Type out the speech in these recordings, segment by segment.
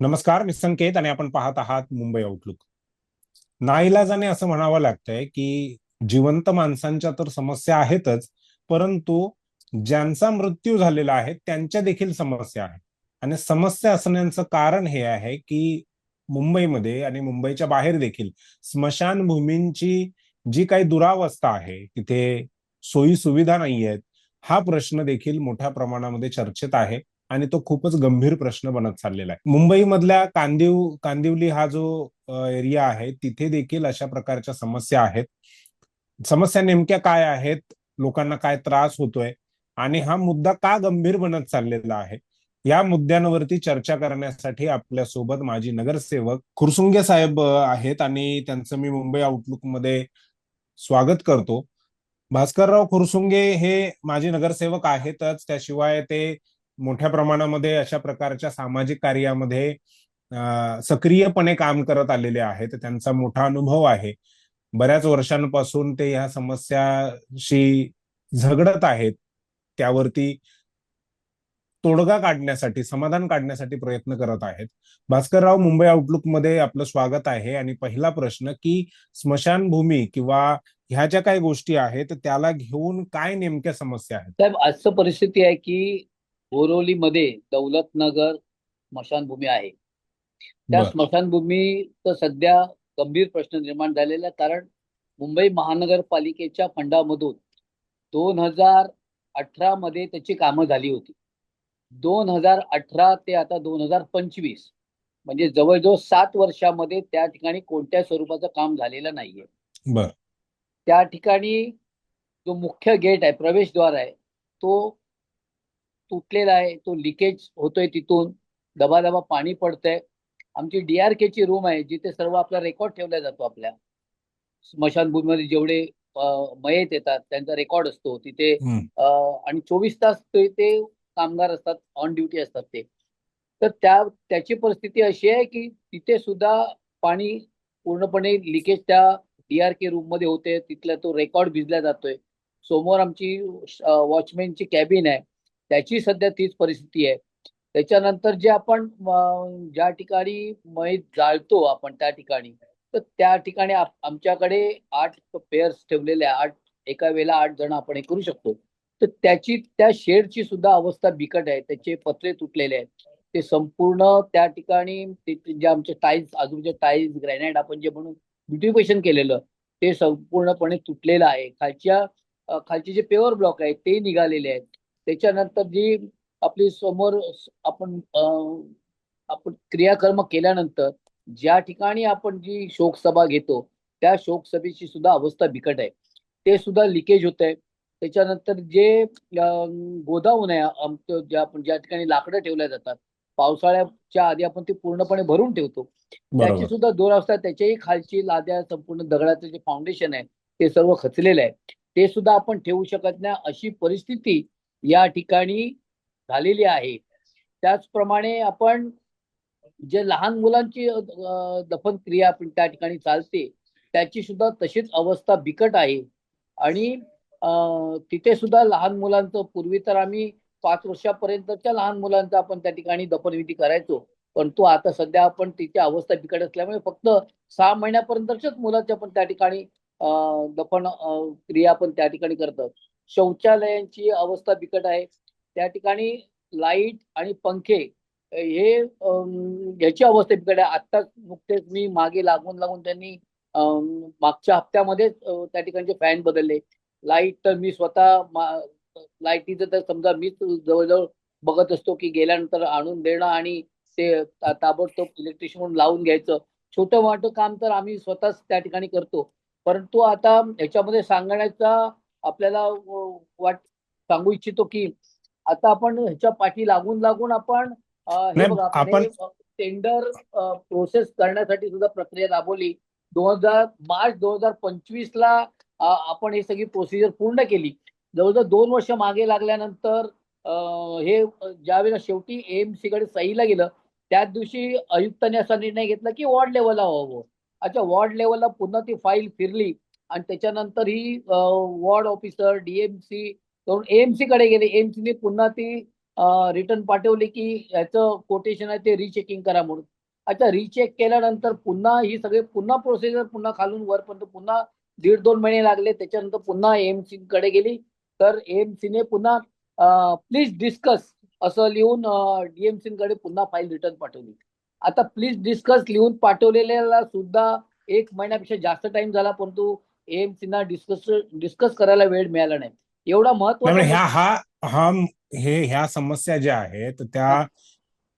नमस्कार मी संकेत आणि आपण पाहत आहात मुंबई आउटलुक नाईलाजाने असं म्हणावं लागतंय की जिवंत माणसांच्या तर समस्या आहेतच परंतु ज्यांचा मृत्यू झालेला आहे त्यांच्या देखील समस्या आहेत आणि समस्या असण्याचं कारण हे आहे की मुंबईमध्ये आणि मुंबईच्या बाहेर देखील स्मशानभूमींची जी काही दुरावस्था आहे तिथे सोयी सुविधा नाही आहेत हा प्रश्न देखील मोठ्या प्रमाणामध्ये चर्चेत आहे. आणि तो खूपच गंभीर प्रश्न बनत चाललेला आहे. मुंबईमधल्या कांदिव कांदिवली हा जो एरिया आहे तिथे देखील अशा प्रकारच्या समस्या आहेत. समस्या नेमक्या काय आहेत? लोकांना काय त्रास होतोय? आणि हा मुद्दा का गंभीर बनत चाललेला आहे? या मुद्द्यांवरती चर्चा करण्यासाठी आपल्यासोबत माजी नगरसेवक खुरसुंगे साहेब आहेत आणि त्यांचं मी मुंबई आउटलुकमध्ये स्वागत करतो. भास्करराव खुरसुंगे हे माजी नगरसेवक आहेतच. त्याशिवाय ते मोठ्या प्रमाणामध्ये अशा प्रकारच्या सामाजिक कार्यामध्ये सक्रियपणे काम करत आलेले आहेत. त्यांचा मोठा अनुभव आहे. बऱ्याच वर्षांपासून ते ह्या समस्याशी झगडत आहेत. त्यावरती तोडगा काढण्यासाठी समाधान काढण्यासाठी प्रयत्न करत आहेत. भास्करराव मुंबई आउटलुकमध्ये आपलं स्वागत आहे. आणि पहिला प्रश्न की स्मशानभूमी किंवा ह्या ज्या काही गोष्टी आहेत त्याला घेऊन काय नेमक्या समस्या आहेत? साहेब असं परिस्थिती आहे की बोरोलीमध्ये दौलतनगर स्मशानभूमी आहे. त्या स्मशानभूमीचा सध्या गंभीर प्रश्न निर्माण झालेला कारण मुंबई महानगरपालिकेच्या फंडामधून दोन हजार अठरा मध्ये त्याची कामं झाली होती. दोन हजार अठरा ते आता दोन हजार पंचवीस म्हणजे जवळजवळ सात वर्षामध्ये त्या ठिकाणी कोणत्या स्वरूपाचं काम झालेलं नाहीये. बर. त्या ठिकाणी जो मुख्य गेट आहे प्रवेशद्वार आहे तो तुटलेला आहे तो लिकेज होतोय तिथून. दबा दबा पाणी पडतंय. आमची डीआरके ची रूम आहे जिथे सर्व आपला रेकॉर्ड ठेवला जातो आपल्या. स्मशानभूमीमध्ये जेवढे मयत येतात त्यांचा रेकॉर्ड असतो. तिथे आणि चोवीस तास ते कामगार असतात ऑन ड्युटी असतात ते. तर त्या त्याची परिस्थिती अशी आहे की तिथे सुद्धा पाणी पूर्णपणे लिकेज त्या डीआरके रूममध्ये होते. तिथला तो रेकॉर्ड भिजला जातोय. समोर आमची वॉचमॅनची कॅबिन आहे. त्याची सध्या तीच परिस्थिती आहे. त्याच्यानंतर जे आपण ज्या ठिकाणी मैत जाळतो आपण त्या ठिकाणी तर त्या ठिकाणी आमच्याकडे आठ पेअर्स ठेवलेले आठ एका वेळेला आठ जण आपण हे करू शकतो. तर त्याची त्या शेडची सुद्धा अवस्था बिकट आहे. त्याचे पत्रे तुटलेले आहेत. ते संपूर्ण त्या ठिकाणी जे आमचे टाईल्स आजूबाजूचे टाईल्स ग्रॅनाइट आपण जे म्हणून ब्युटिफिकेशन केलेलं ते संपूर्णपणे तुटलेलं आहे. खालच्या खालचे जे पेवर ब्लॉक आहेत ते निघालेले आहेत. त्याच्यानंतर जी आपली समोर आपण आपण क्रियाकर्म केल्यानंतर ज्या ठिकाणी आपण जी शोकसभा घेतो त्या शोकसभेची सुद्धा अवस्था बिकट आहे. ते सुद्धा लिकेज होत आहे त्याच्यानंतर जे गोदावून आहे ज्या आपण ज्या ठिकाणी लाकडं ठेवल्या जातात पावसाळ्याच्या आधी आपण ते पूर्णपणे भरून ठेवतो. त्याची सुद्धा दुरावस्था त्याच्याही खालची लाद्या संपूर्ण दगडाचं जे फाउंडेशन आहे ते सर्व खचलेलं आहे. ते सुद्धा आपण ठेवू शकत नाही अशी परिस्थिती या ठिकाणी झालेली आहे. त्याचप्रमाणे आपण जे लहान मुलांची दफन क्रिया आपण त्या ठिकाणी चालते त्याची सुद्धा तशीच अवस्था बिकट आहे. आणि तिथे सुद्धा लहान मुलांचं पूर्वी तर आम्ही पाच वर्षापर्यंतच्या लहान मुलांचा आपण त्या ठिकाणी दफनविधी करायचो. पण तो आता सध्या आपण तिची अवस्था बिकट असल्यामुळे फक्त सहा महिन्यापर्यंतच्याच मुलांच्या पण त्या ठिकाणी दफन क्रिया आपण त्या ठिकाणी करतात. शौचालयांची अवस्था बिकट आहे. त्या ठिकाणी लाइट आणि पंखे हे याची अवस्था बिकट आहे. आता नुकतेच मी मागे लागून लागून त्यांनी मागच्या हप्त्यामध्ये त्या ठिकाणचे फॅन बदलले. लाइट तर मी स्वतः लाईटीचं तर समजा मीच जवळजवळ बघत असतो की गेल्यानंतर आणून देणं आणि ते ताबडतोब इलेक्ट्रिशियन म्हणून लावून घ्यायचं. छोटं मोठं काम तर आम्ही स्वतःच त्या ठिकाणी करतो. परंतु आता ह्याच्यामध्ये सांगण्याचा आपल्याला वाट सांगू इच्छितो की आता आपण ह्याच्या पाठी लागून लागून आपण हे बघा आपण टेंडर प्रोसेस करण्यासाठी सुद्धा प्रक्रिया राबवली. दोन हजार मार्च दोन हजार पंचवीस ला आपण ही सगळी प्रोसिजर पूर्ण केली. जवळजवळ दोन वर्ष मागे लागल्यानंतर हे ज्यावेळेला शेवटी एएमसी कडे सहीला गेलं त्याच दिवशी आयुक्तांनी असा निर्णय घेतला की वॉर्ड लेवलला व्हावं. अच्छा वॉर्ड लेवलला पुन्हा ती फाईल फिरली. आणि त्याच्यानंतर ही वॉर्ड ऑफिसर डीएमसी करून एएमसी कडे गेले. एएमसीने पुन्हा ती रिटर्न पाठवले की याचं कोटेशन आहे ते रिचेकिंग करा म्हणून. अच्छा रिचेक केल्यानंतर पुन्हा ही सगळे पुन्हा प्रोसिजर पुन्हा खालून वरपर्यंत पुन्हा दीड दोन महिने लागले. त्याच्यानंतर पुन्हा एएमसी कडे गेली. तर एएमसीने पुन्हा प्लीज डिस्कस असं लिहून डीएमसी कडे पुन्हा फाईल रिटर्न पाठवली. आता प्लीज डिस्कस लिहून पाठवलेल्याला सुद्धा एक महिन्यापेक्षा जास्त टाइम झाला परंतु एएमसी ना डिस्कस डिस्कस करायला वेळ मिळाला नाही. एवढा महत्त्वाचा ह्या हा हा हे ह्या समस्या ज्या आहेत त्या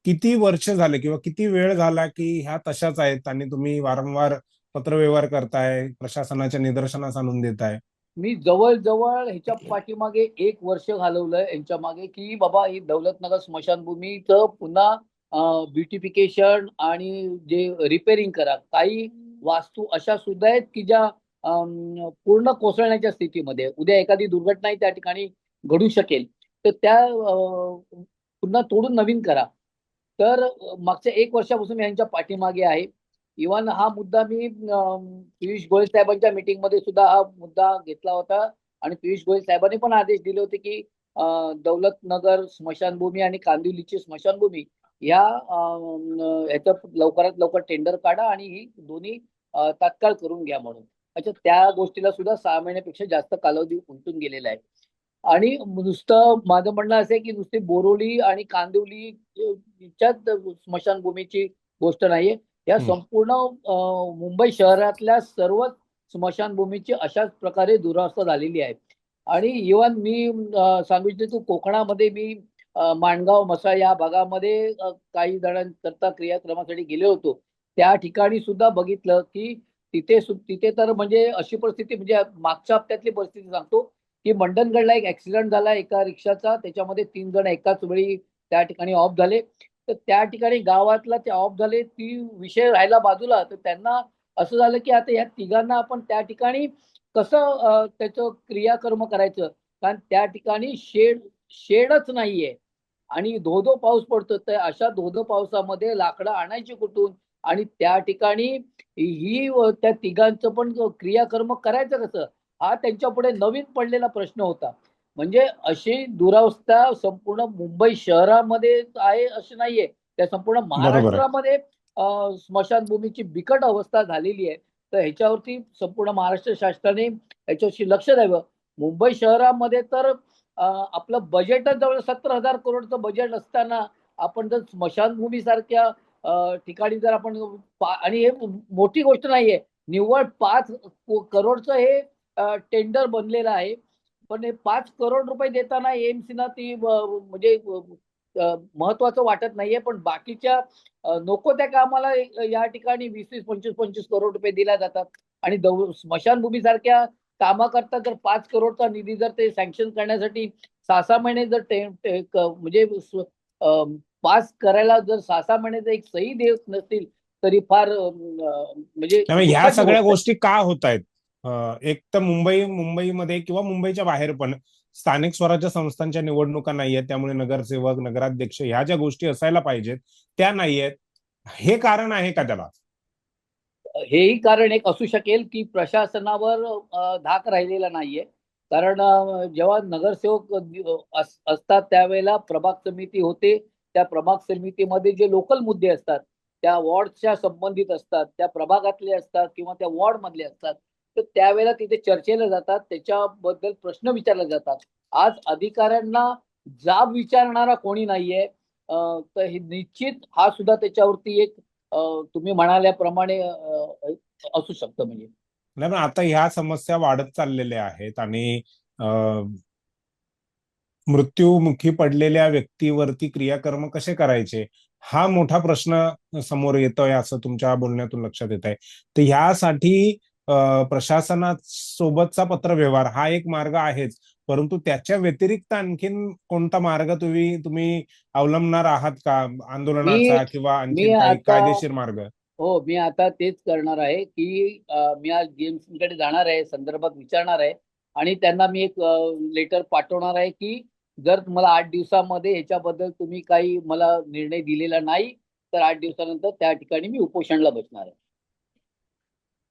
किती वर्ष झाले किंवा किती वेळ झाला की ह्या तशाच आहेत आणि तुम्ही वारंवार पत्रव्यवहार करताय प्रशासनाच्या निदर्शनास आणून देताय? मी जवळजवळ ह्याच्या पाठीमागे एक वर्ष घालवलंय यांच्या मागे की बाबा ही दौलतनगर स्मशानभूमीचं पुन्हा ब्युटिफिकेशन आणि जे रिपेअरिंग करा. काही वास्तू अशा सुद्धा आहेत की ज्या पूर्ण कोसळण्याच्या स्थितीमध्ये उद्या एखादी दुर्घटनाही त्या ठिकाणी घडू शकेल तर त्या पुन्हा तोडून नवीन करा. तर मागच्या एक वर्षापासून मी यांच्या पाठीमागे आहे. इव्हन हा मुद्दा मी पियुष गोयल साहेबांच्या मीटिंगमध्ये सुद्धा हा मुद्दा घेतला होता आणि पियुष गोयल साहेबांनी पण आदेश दिले होते की दौलतनगर स्मशानभूमी आणि कांदिवलीची स्मशानभूमी या ह्याचं लवकरात लवकर टेंडर काढा आणि ही दोन्ही तात्काळ करून घ्या म्हणून. अच्छा त्या गोष्टीला सुद्धा सहा महिन्यापेक्षा जास्त कालावधी उलटून गेलेला आहे. आणि नुसतं माझं म्हणणं असं आहे की नुसती बोरोली आणि कांदिवली स्मशानभूमीची गोष्ट नाहीये. या. संपूर्ण मुंबई शहरातल्या सर्वच स्मशानभूमीची अशाच प्रकारे दुरावस्था झालेली आहे. आणि इव्हन मी सांगू इच्छितो कोकणामध्ये मी माणगाव मसा या भागामध्ये काही जणांकरता क्रियाक्रमासाठी गेले होतो. त्या ठिकाणी सुद्धा बघितलं की तिथे तिथे तर म्हणजे अशी परिस्थिती म्हणजे मागच्या हप्त्यातली परिस्थिती सांगतो की मंडणगडला एक ऍक्सिडेंट झाला एका रिक्षाचा. त्याच्यामध्ये तीन जण एकाच वेळी त्या ठिकाणी ऑफ झाले. तर त्या ठिकाणी गावातला ते ऑफ झाले ती विषय राहिला बाजूला. तर त्यांना असं झालं की आता या तिघांना आपण त्या ठिकाणी कसं त्याचं क्रियाकर्म करायचं? कारण त्या ठिकाणी शेड शेडच नाहीये. आणि धो धो पाऊस पडतो तर अशा धो धो पावसामध्ये लाकडं आणायची कुठून? आणि त्या ठिकाणी ही त्या तिघांचं पण क्रियाकर्म करायचं कसं? हा त्यांच्या पुढे नवीन पडलेला प्रश्न होता. म्हणजे अशी दुरावस्था संपूर्ण मुंबई शहरामध्ये आहे अशी नाहीये. त्या संपूर्ण महाराष्ट्रामध्ये स्मशानभूमीची बिकट अवस्था झालेली आहे. तर ह्याच्यावरती संपूर्ण महाराष्ट्र शासनाने ह्याच्याशी लक्ष द्यावं. मुंबई शहरामध्ये तर आपलं बजेटच जवळ सत्तर हजार करोडचं बजेट असताना आपण जर स्मशानभूमी सारख्या अं, ठिकाणी जर आपण आणि हे मोठी गोष्ट नाहीये. निव्वळ पाच करोडचं हे टेंडर बनलेलं आहे. पण हे पाच करोड रुपये देताना एएमसी ना ती म्हणजे महत्वाचं वाटत नाहीये. पण बाकीच्या नको त्या कामाला या ठिकाणी वीस वीस पंचवीस पंचवीस करोड रुपये दिल्या जातात. आणि दौ- कामाकरता जर पाच करोडचा निधी जर ते सँक्शन करण्यासाठी सहा सहा महिने जर म्हणजे पास करायला जर सहा सहा एक सही देत नसतील तरी फार म्हणजे ह्या सगळ्या गोष्ट का होत आहेत? एक तर मुंबई मुंबईमध्ये किंवा मुंबईच्या बाहेर पण स्थानिक स्वराज्य संस्थांच्या निवडणुका नाहीयेत त्यामुळे नगरसेवक नगराध्यक्ष ह्या ज्या गोष्टी असायला पाहिजेत त्या नाहीयेत हे कारण आहे का त्याला? हेही कारण एक असू शकेल की प्रशासनावर धाक राहिलेला नाहीये. कारण जेव्हा नगरसेवक असतात त्यावेळेला प्रभाग समिती होते त्या प्रभाग समितीमध्ये जे लोकल मुद्दे असतात त्या वॉर्डच्या संबंधित असतात त्या प्रभागातले असतात किंवा त्या वॉर्ड मधले असतात तर त्यावेळेला तिथे चर्चेला जातात त्याच्याबद्दल प्रश्न विचारले जातात. आज अधिकाऱ्यांना जाब विचारणारा कोणी नाहीये तर हे निश्चित हा सुद्धा त्याच्यावरती एक तुम्ही म्हणाल्याप्रमाणे असू शकतं म्हणजे. नाही पण आता ह्या समस्या वाढत चाललेल्या आहेत आणि मृत्यूमुखी पडलेल्या व्यक्तीवरती क्रियाकर्म कसे करायचे? हा मोठा प्रश्न समोर येतोय असं तुमच्या बोलण्यातून लक्षात येत आहे तर ह्यासाठी प्रशासनासोबतचा पत्रव्यवहार हा एक मार्ग आहेच. परंतु त्याच्या व्यतिरिक्त आणखीन कोणता मार्ग तुम्ही तुम्ही अवलंबणार आहात का? आंदोलनाचा किंवा आणखी कायदेशीर मार्ग? हो मी आता तेच करणार आहे की मी आज डीएमसी कडे जाणार आहे संदर्भात विचारणार आहे आणि त्यांना मी एक लेटर पाठवणार आहे की जर तुम्हाला आठ दिवसामध्ये ह्याच्याबद्दल तुम्ही काही मला निर्णय दिलेला नाही तर आठ दिवसानंतर त्या ठिकाणी मी उपोषणला बसणार आहे.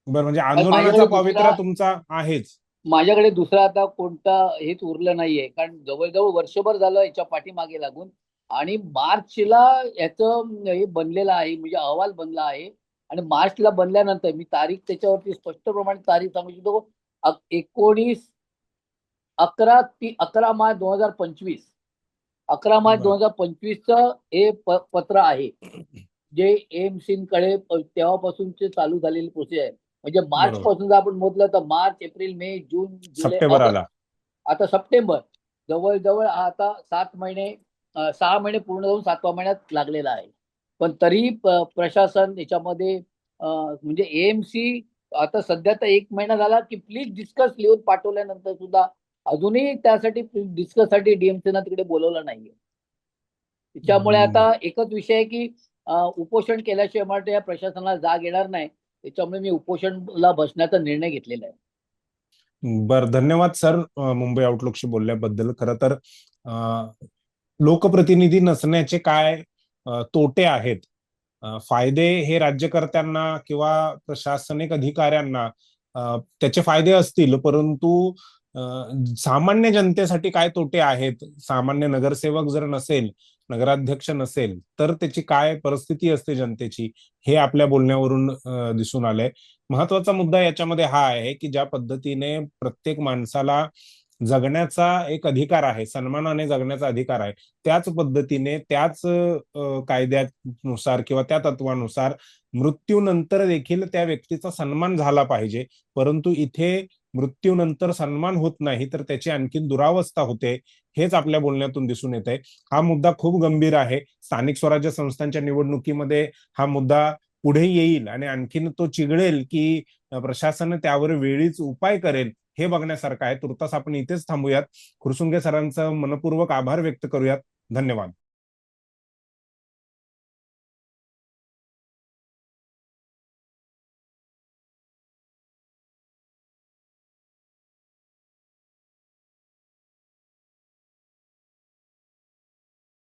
बरं म्हणजे माझ्याकडे आंदोलनाचा दुसरा- पवित्रा तुमचा आहेच. माझ्याकडे दुसरा आता कोणता हेच उरलं नाहीये कारण जवळजवळ वर्षभर झालं याच्या पाठीमागे लागून. आणि मार्चला याचं हे बनलेलं आहे म्हणजे अहवाल बनला आहे. आणि मार्चला बनल्यानंतर मी तारीख त्याच्यावरती स्पष्टप्रमाणे तारीख सांगू अक- एकोणीस अकरा ती अकरा मार्च दोन हजार पंचवीस अकरा मार्च. दोन हजार पंचवीसचं हे पत्र आहे जे एमसी कडे प- तेव्हापासूनचे चालू झालेली प्रोसेस आहे म्हणजे मार्च. पासून जर आपण मोजलं तर मार्च एप्रिल मे जून जुलै सप्टेंबर ऑगस्ट. आला आता सप्टेंबर जवळजवळ आता सात महिने सहा महिने पूर्ण होऊन सातव्या महिन्यात लागलेला आहे पण तरी प्रशासन याच्यामध्ये म्हणजे एएमसी आता सध्या तर एक महिना झाला की प्लीज डिस्कस लिहून पाठवल्यानंतर सुद्धा अजूनही त्यासाठी डिस्कससाठी डीएमसी ना तिकडे बोलवलं नाहीये. त्याच्यामुळे. आता एकच विषय आहे की उपोषण केल्याशिवाय मला या प्रशासनाला जाग येणार नाही. त्याच्यामुळे मी उपोषणला बसण्याचा निर्णय घेतलेला आहे. बर धन्यवाद सर मुंबई आउटलुकशी बोलल्याबद्दल. खरं तर लोकप्रतिनिधी नसण्याचे काय तोटे आहेत? फायदे हे राज्यकर्त्यांना किंवा प्रशासनिक अधिकाऱ्यांना त्याचे फायदे असतील परंतु सामान्य जनतेसाठी काय तोटे आहेत? सामान्य नगरसेवक जर नसेल नगराध्यक्ष नसेल तर त्याची काय परिस्थिती असते जनतेची? हे आपल्या बोलण्यावरून दिसून आलंय. महत्त्वाचा मुद्दा याच्यामध्ये हा आहे की ज्या पद्धतीने प्रत्येक माणसाला जगण्याचा एक अधिकार आहे सन्मानाने जगण्याचा अधिकार आहे त्याच पद्धतीने त्याच कायद्यानुसार किंवा त्या तत्वानुसार मृत्यूनंतर देखील त्या व्यक्तीचा सन्मान झाला पाहिजे. परंतु इथे मृत्यूनंतर सन्मान होत नाही तर त्याची आणखीन दुरावस्था होते हेच आपल्या बोलण्यातून दिसून येत आहे हा मुद्दा खूप गंभीर आहे. स्थानिक स्वराज्य संस्थांच्या निवडणुकीमध्ये हा मुद्दा पुढे येईल आणि आणखीन तो चिघळेल की प्रशासन त्यावर वेळीच उपाय करेल हे बघण्यासारखं आहे. तुर्तास आपण इथेच थांबूयात. खुरसुंगे सरांचं मनपूर्वक आभार व्यक्त करूयात. धन्यवाद.